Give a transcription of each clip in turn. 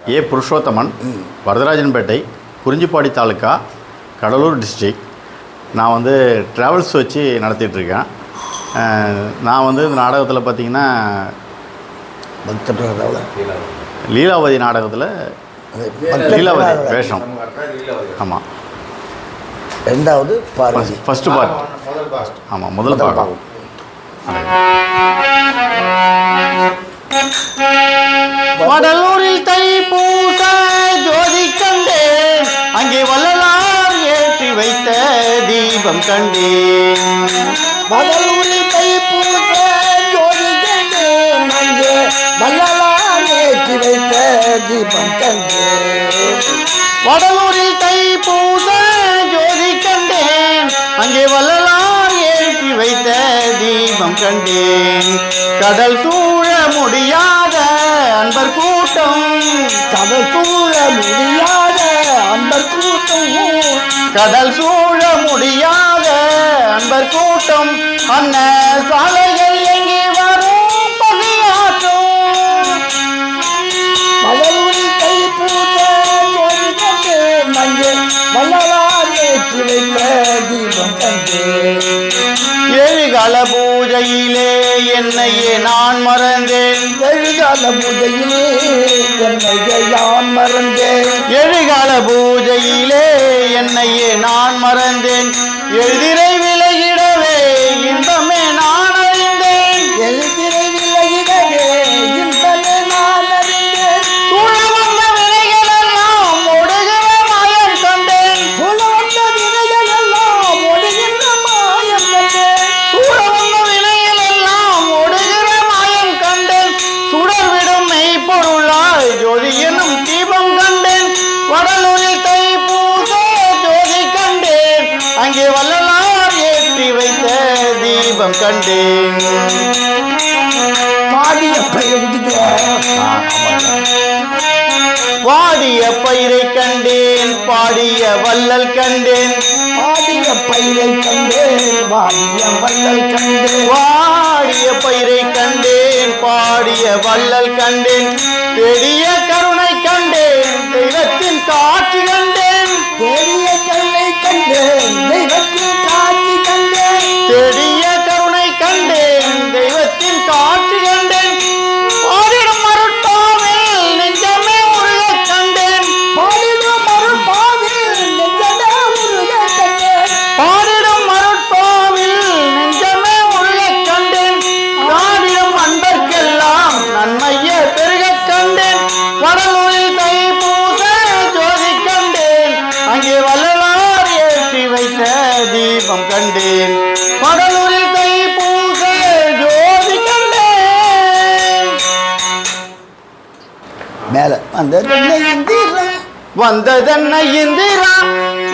ஏ Purushothaman Varadarajanpettai Kurinjipadi taluka Cuddalore district நான் வந்து travels வச்சு நடத்திட்டுருக்கேன் நான் வந்து இந்த நாடகத்தில் பார்த்தீங்கன்னா லீலாவதி நாடகத்தில் லீலாவதி வேஷம். ஆமாம் ரெண்டாவது ஃபஸ்ட்டு பார்ட் ஆமாம் முதல் முதல் பாகம். தீபம் கண்டேன். மகளூரில் தைப்பூச ஜோதி கண்டேன் அங்கே வள்ளலார் வைத்த தீபம் கண்டேன். வடலூரில் தைப்பூச ஜோதி கண்டேன் அங்கே வள்ளலார் ஏற்றி வைத்த தீபம் கண்டேன். கடல் சூழ முடியாத அன்பர் கூட்டம் கடல் சூழ முடியாத அன்பர் கூட்டம். கடல் சூழ முடியாத அன்பர் கூட்டம் அன்ன சாலைகள் எங்கே வரும்? மகளூரில் தைப்பூச ஜோதி கண்டேன் அங்கே வள்ளலார் ஏற்றி வைத்த தீபம் கண்டேன் ஏழுகால பூஜையிலே என்னையே நான் மறந்தேன். எழுகால பூஜையிலே என்னை யான் மறந்தேன். எழுகால பூஜையிலே என்னையே நான் மறந்தேன் தீபம் கண்டேன். பாடிய பெயர் வாடிய பயிரை கண்டேன் பாடிய வள்ளல் கண்டேன். பாடிய பயிரை கண்டேன் வாடிய வள்ளல் கண்டேன். வாடிய பயிரை கண்டேன் பாடிய வள்ளல் கண்டேன். பெரிய வந்ததென்ன இந்திரா? வந்ததென்ன இந்திரா?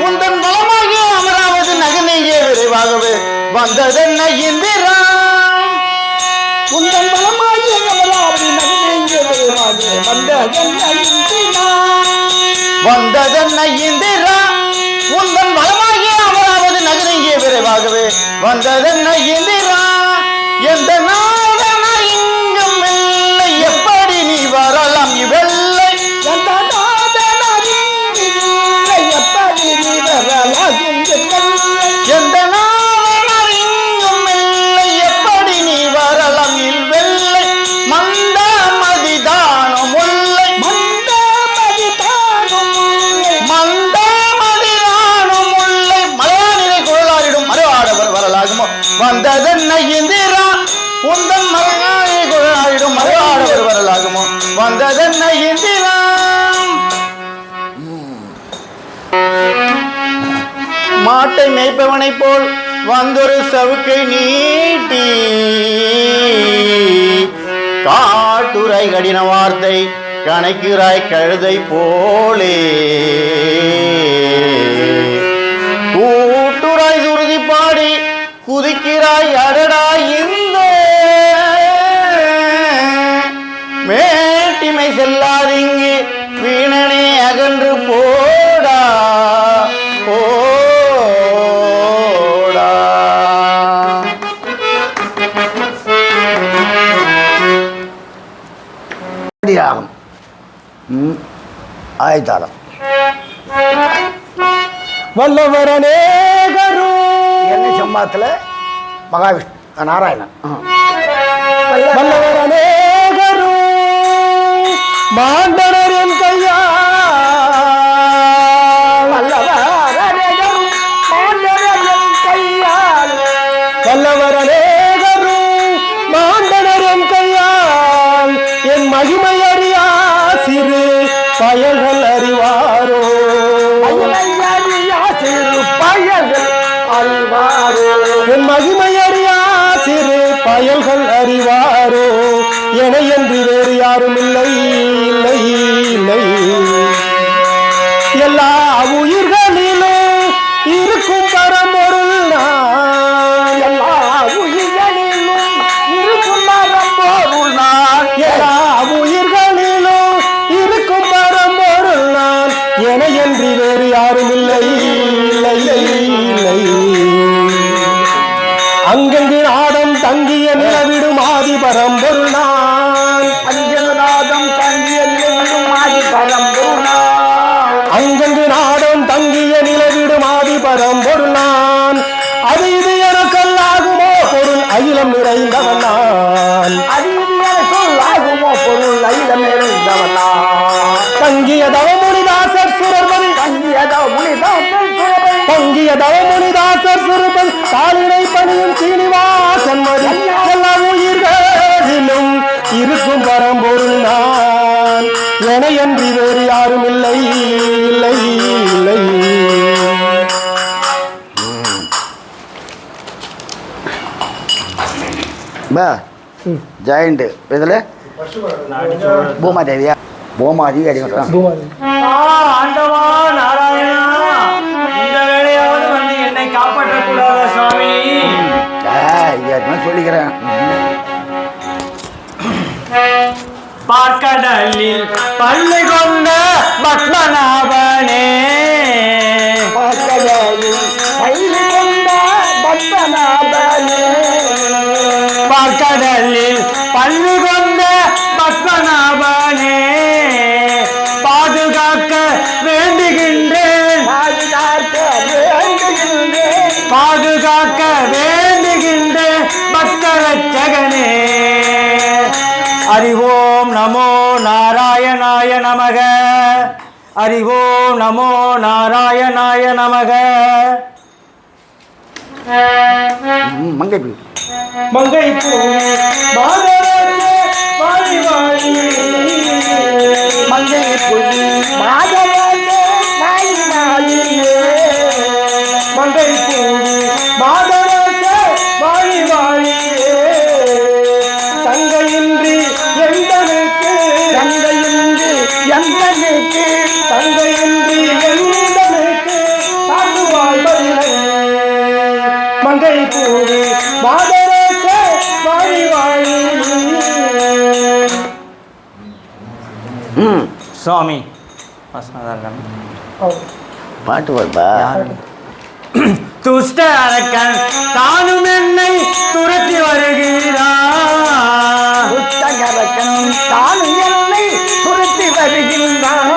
உந்தன் பலமாக அமராவது நகனையே விரைவாகவே வந்ததென்ன இந்திரா? உந்தன் பலமாகிய அமராவதி நகரேயே விரைவாக வந்த இந்திரா? வந்ததென்ன இந்திரா? உந்தன் பலமாகி அமராவது நகரையே விரைவாகவே வந்ததென்ன இந்திரா? எந்த போல் வந்தொரு சவுக்கை நீட்டி. காட்டுரை கடின வார்த்தை கணக்கிறாய் கழுதை போலே. கூட்டுராய் சுருதி பாடி குதிக்கிறாய் அடடாய் இந்த மேட்டிமை செல்லாதிங்கு வீணனே அகன்று போடா. போ ಆಯ್ತಾರ ವಲ್ಲವರನೇಗರು ಎಲ್ಲಿ ಸಂಬಾತಲೆ ಮಹಾವಿಷ್ಣು ನಾರಾಯಣ ವಲ್ಲವರನೇಗರು ಮಾಂಡರ பயல்கள் அறிவாரோ? சிறு பயல்கள் அறிவாரோ? என் மகிமை அறியா சிறு பயல்கள் அறிவாரோ? என என்று வேறு யாரும் இல்லை இல்லை. பொங்கிய தவமுனிதாசர் சுரபதி காலினை பணியும் சீனிவாசன் மதி. எல்லா உயிர்களிலும் இருக்கும் பரம்பொருள் நான். என என்று வேறு யாரும் இல்லை இல்லை இல்லை. பா ஜாயிண்ட் இதில்? பூமாதேவியா? பூமாதேவி அடிக்கிறான் ஆண்டவா ஏற்கனவே சொல்லிக்கிறேன். பார்க்கடலில் பள்ளி கொண்ட பத்மநாபனே. பள்ளி கொண்ட பத்மநாபனே. பார்க்கடலில் பள்ளி கொண்ட பத்மநாபனே. பாதுகாக்க வேண்டுகின்றேன். பாதுகாக்க வேண்டுகின்றேன். பாதுகாக்க வேண்டுகின்றேன் பக்தரட்சகனே அறிவோம் நமோ நாராயணாய நமக. அறிவோம் நமோ நாராயணாய நமக. மங்கை பூ. மங்கை மங்கை மங்கை சுவாமி. பாட்டு பாடுப்பா. துஷ்ட அரக்கன் தானும் என்னை துரத்தி வருகிறான் புத்தகரக்கன் தான் என்னை துரத்தி வருகின்றான்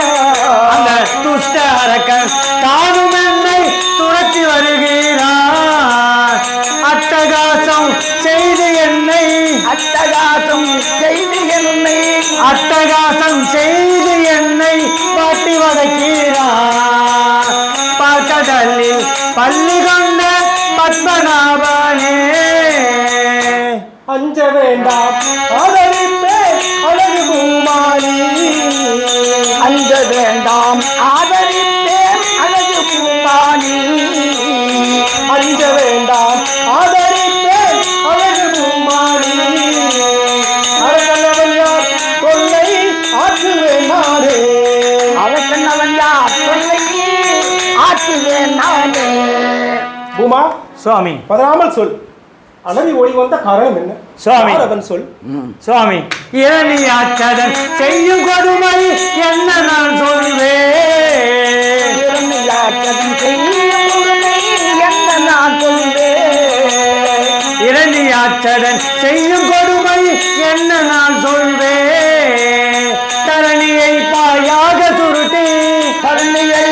அந்த துஷ்ட அரக்கன் தானும் என்னை துரத்தி வருகிறான் அட்டகாசம் செய்து என்னை. அட்டகாசம் செய்து என்னை. அட்டகாசம் செய்து பாட்டி வதக்கிறான் பார்க்கடலில் பள்ளி கொண்ட பத்மநாபனே. அஞ்ச வேண்டாம் ஆதரிப்பே அழகு பூமாரி அஞ்ச வேண்டாம் ஆதரிப்பேன் அழகு பூமானி சுவாமி. பதறாமல் சொல். அனதி ஓடி வந்த காரணம் என்ன? சுவாமி. அவன் சொல்? சுவாமி. இரணியாற்றதன் செய்யும் கொடுமை என்ன நான் சொல்வேன்? இரணியாற்றதன் செய்யும் உரிமை என்ன நான் சொல்வேன்? இரணியாற்றதன் செய்யும் கொடுமை என்ன நான் சொல்வேன்? தரணியை பாயாக சுருட்டி கருணையை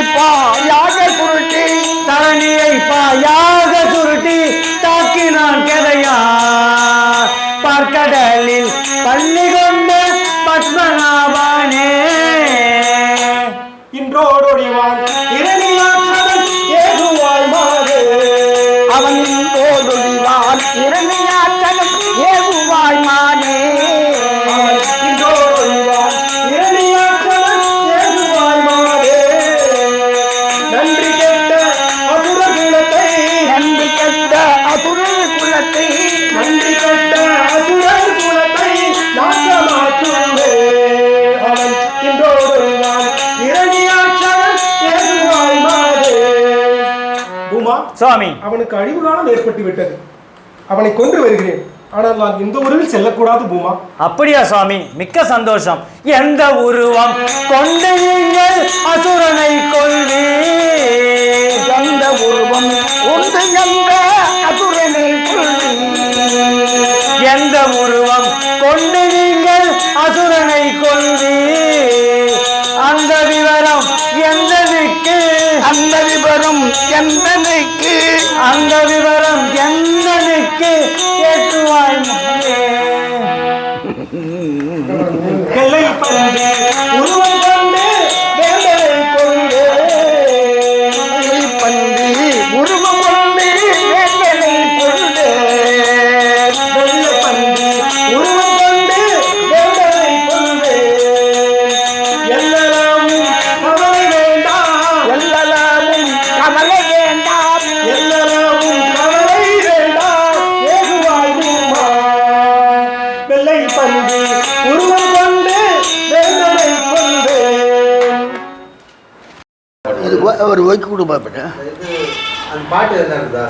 சுவாமி. அவனுக்கு அழிவு காலம் ஏற்பட்டு விட்டது. அவனை கொன்று வருகிறேன். ஆனால் நான் இந்த உறவில் செல்லக்கூடாது பூமா. அப்படியா சுவாமி? மிக்க சந்தோஷம். எந்த உருவம் கொண்டு நீங்கள் அசுரனை கொள்வே எந்த உருவம் ஒன்று என்ற அசுரனை கொள்வி எந்த உருவம் கொண்டு நீங்கள் அசுரனை கொள்வே அந்த விவரம் எந்தனுக்கு அந்த விவரம் எந்தனுக்கு அந்த விவரம் எந்தனுக்கு கேட்டுவாய் ஒய்க்கு கொடுப்பாப்பிட்ட இது அந்த பாட்டு என்ன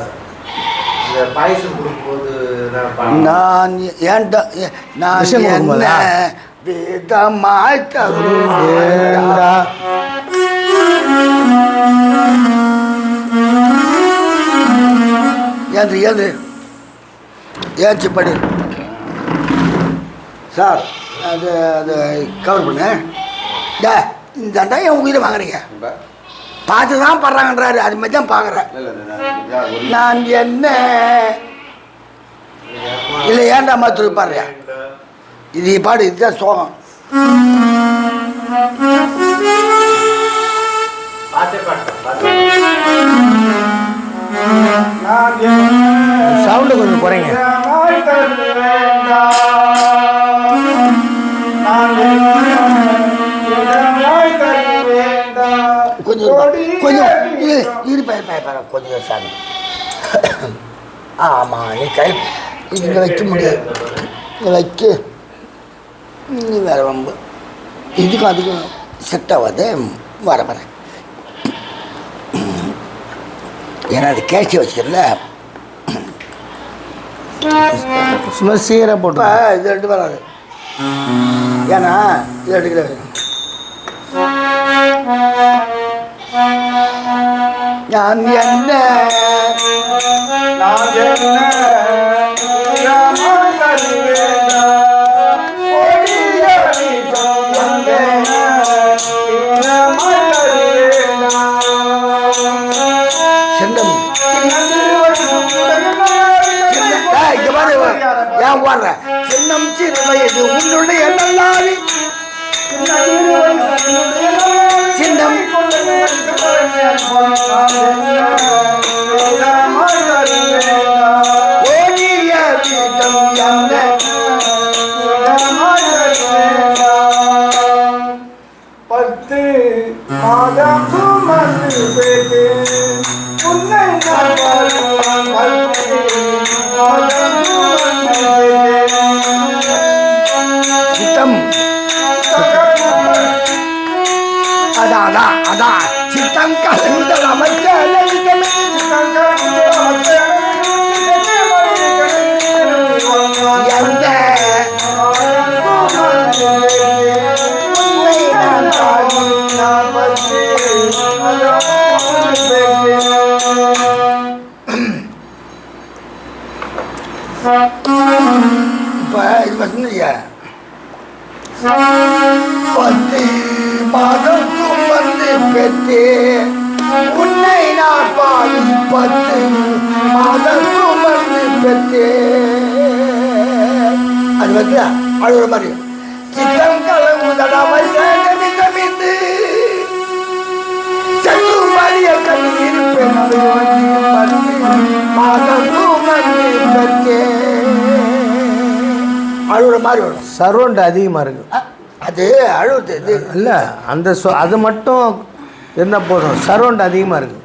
இந்த பாயசம் கொடுக்கும்போது நான் ஏன்டா ஏ- நான் என்ன? விதமாய் தருவேண்டா. ஏந்திரு ஏந்திரு ஏஞ்சி படி. சார் அது அது கவர் பண்ணு. டே இந்த தான் என் உயிரை வாங்குறீங்க பார்த்து தான் படுறாங்கன்றாரு. அது மாதிரி தான் பார்க்குறேன். நான் என்ன? இல்லை ஏன்டா மாத்து பாடுறியா இது பாடு இதுதான் சோகம். சவுண்டு கொஞ்சம் குறைங்க. கொஞ்சம் இரு இரு பய பய பய கொஞ்சம் சாமி. ஆமாம் நீ கை இங்கே வைக்க முடியாது. இங்கே வைக்க. நீ வேற வம்பு. இதுக்கும் அதுக்கும் செட் ஆகாது. வர வரேன் ஏன்னா அது கேட்சி வச்சுக்கிறல சும்மா சீரை இப்போ இது ரெண்டு வராது. ஏன்னா இது எடுக்கிற நான் என்ன? நான் என்ன? ஏன் ஓடுற சின்னம் சிறு வயது உன்னுடைய நல்லாவி சின்னம் Thank you. மாதம் சுமந்து பெற்று. உன்னை நான் பாடும் பத்து மாதம் சுமந்து பெற்று. அது வந்து அழுகிற மாதிரி. சித்தம் கலவுதடா வைசமிந்து சற்று மறிய கண்ணீர் அழுகிற மாதிரி வரும். சரௌண்ட் அதிகமாக இருக்கு. அ- அது அழுகுது இது இல்லை அந்த சொ அது மட்டும் இருந்தால் போதும். சரௌண்ட் அதிகமாக இருக்கு.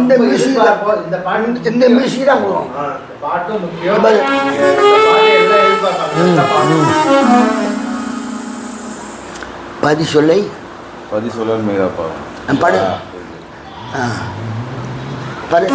இந்த மியூசிக் மியூசிக் தான். பதி சொல்லை. பதி பாடு. ஆ. பாடு.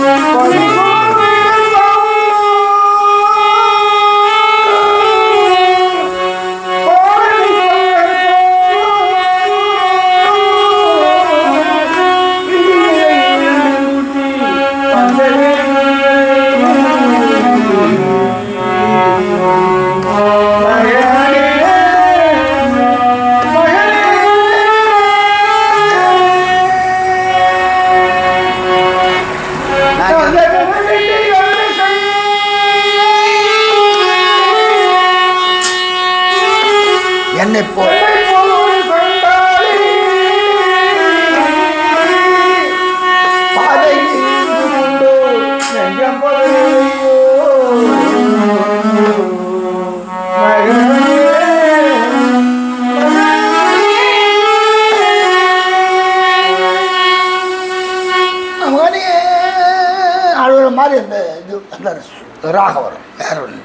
ராகம் வரும் வேற ஒன்று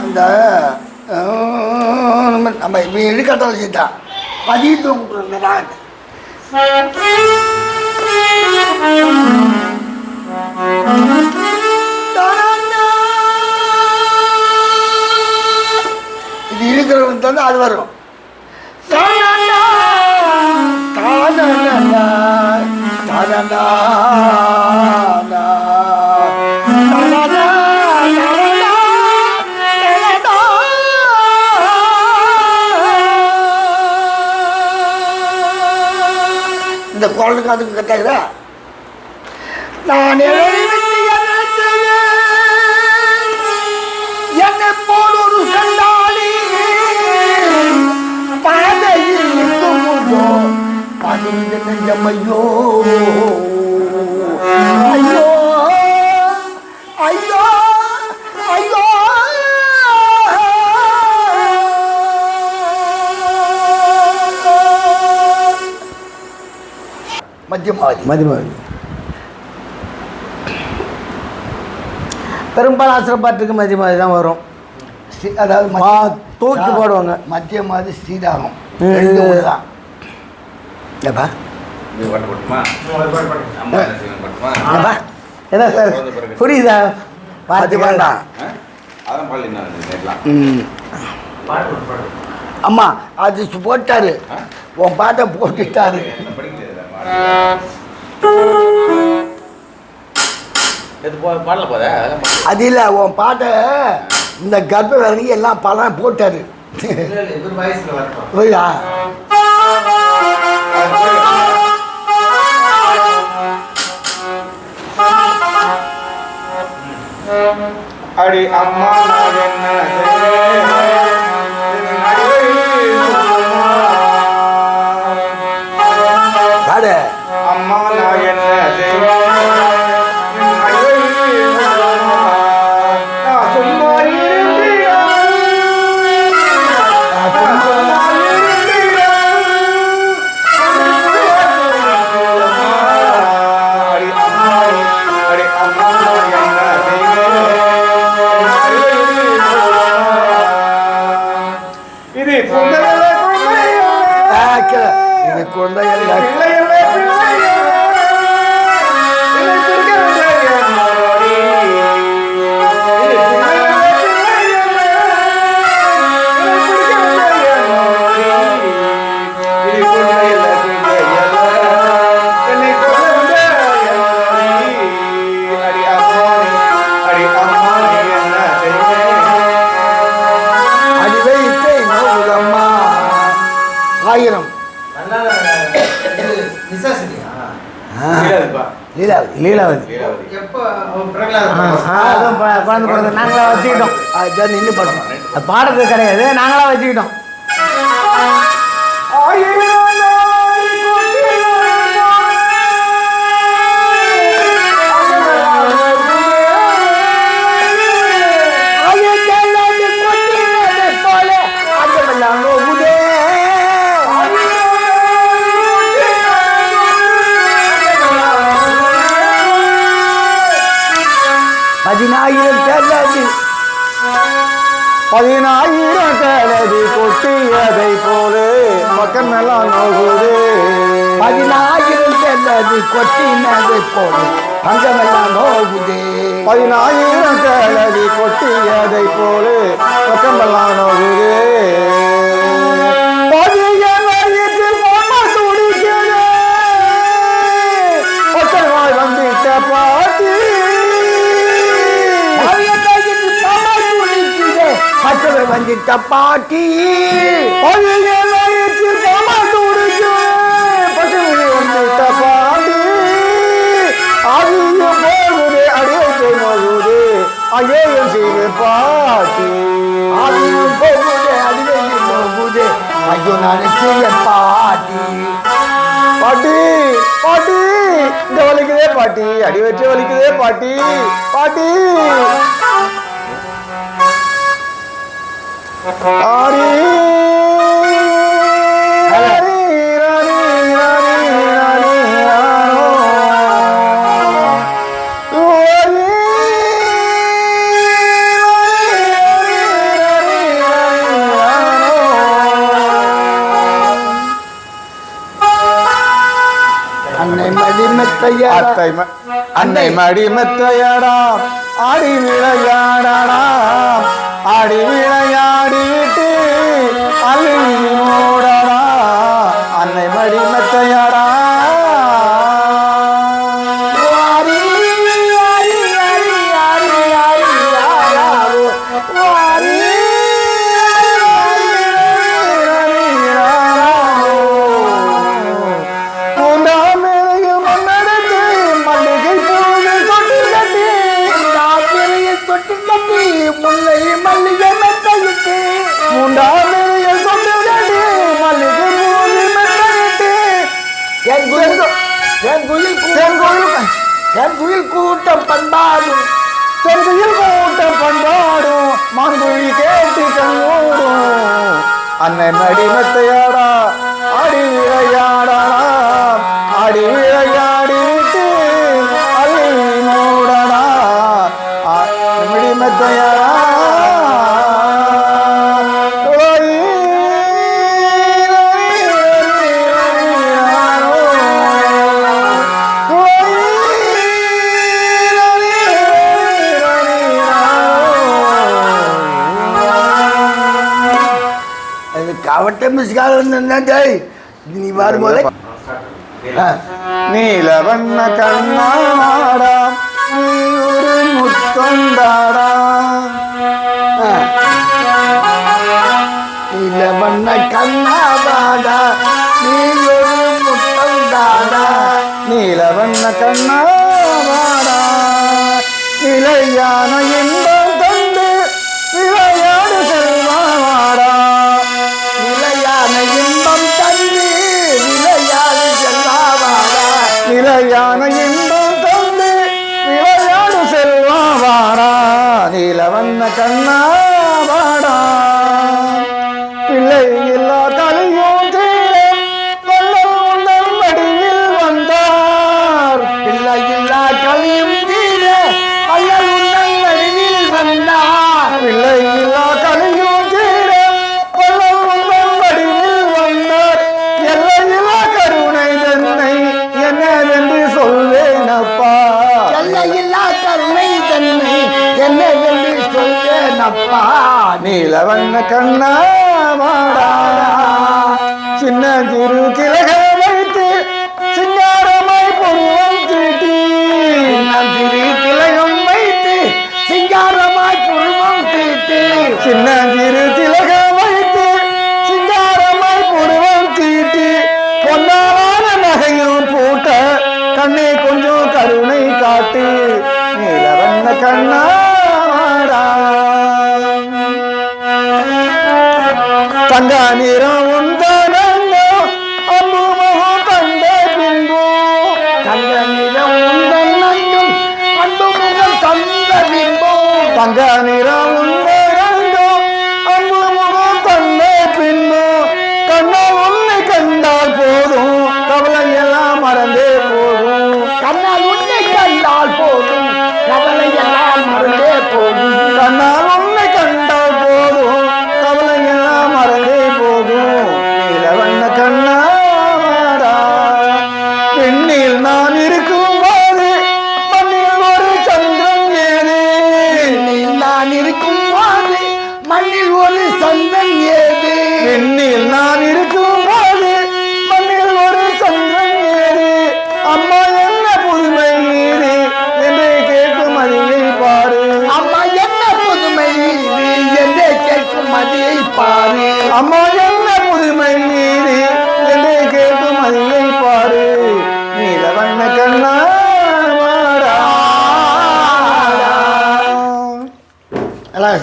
அந்த நம்ம இப்போ இப்போ எடுக்கட்டால் பதிவு தூங்கிட்டு இருந்த ராகத்தை இது இருக்கிறவங்க தந்து அது வரும். இந்த குரலுக்கு அதுக்கு கட்டாக்குதா நான் நெஞ்சம் ஐயோ ஐயோ ஐயோ ஐயோ. மத்தியமாவதி மதிமதி பெரும்பாலும் ஆசிரியர் பாட்டுக்கு மதிமதி தான் வரும். அதாவது தூக்கி போடுவாங்க. மத்திய மாதிரி ஸ்ரீராகம். ரெண்டு தான் போட்டுமா? அம்மா என்ன சார்? புரியுதா? பாட்டு வேண்டாம் ம். அம்மா அது சு- போட்டாரு? உன் பாட்டை போட்டுட்டாரு. அது இல்லை உன் பாட்டை இந்த கர்ப்ப எல்லாம் பழம் போட்டாரு. புரியுதா? அடி அம்மா நான் என்ன லீலாவதி லீலாவதி. குழந்தை பிறந்த நாங்களாக வச்சுக்கிட்டோம். நின்று பாடுறோம் பாடுறது கிடையாது நாங்களா வச்சுக்கிட்டோம். பதினாயிரம் கலதி கொட்டியதை போலே மக்கள் எல்லாம் நோகுது. பதினாயிரம் தேர்தல் கொட்டினதை போல பஞ்சமெல்லாம் நோகுதே. பதினாயிரம் கலதி கொட்டியதை போலே மக்கள் எல்லாம் நோகுது. அடியத்தை நோகுது ஐயோ செய்து பாட்டி. ஆவியும் போகுதே அடிவையும் போகுதே ஐயோ நான் செய்ய பாட்டி. பாட்டி பாட்டி இந்த வலிக்குதே பாட்டி. அடி வச்சு வலிக்குதே பாட்டி. பாட்டி. அன்னை மதிமெத்தையா அத்தை ம- அன்னை மடி மெத்தையடா ஆடி விளையாடடா பண்பாடும் தென்குயில் கூட்டம் பண்பாடும் மான்மொழி கேட்டு கண்ணோடும் அண்ணன் மடி கவட்ட மிஸ்கால் வந்திருந்தா டேய். நீ வரும்போது நீல வண்ண கண்ணாடா நீ ஒரு முத்தொண்டாடா. ஆ. நீல வண்ண நீலவண்ண கண்ணாவாடா சின்ன குரு கிழக வைத்து சிங்காரமாய் பொருவம் தீட்டி. நம் திரு திலகம் வைத்து சிங்காரமாய் பொருவம் தீட்டு. சின்ன சிறு திலக வைத்து சிங்காரமாய் பொருவம் தீட்டி. பொன்னாலான நகையும் பூட்ட கண்ணே கொஞ்சம் கருணை காட்டு. நீலவண்ண கண்ணா தங்க நிறம்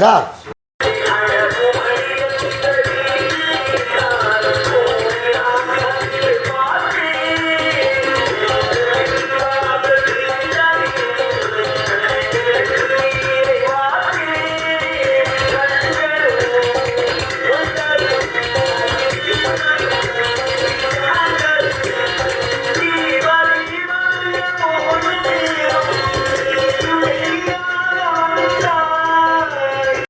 அழகா சார்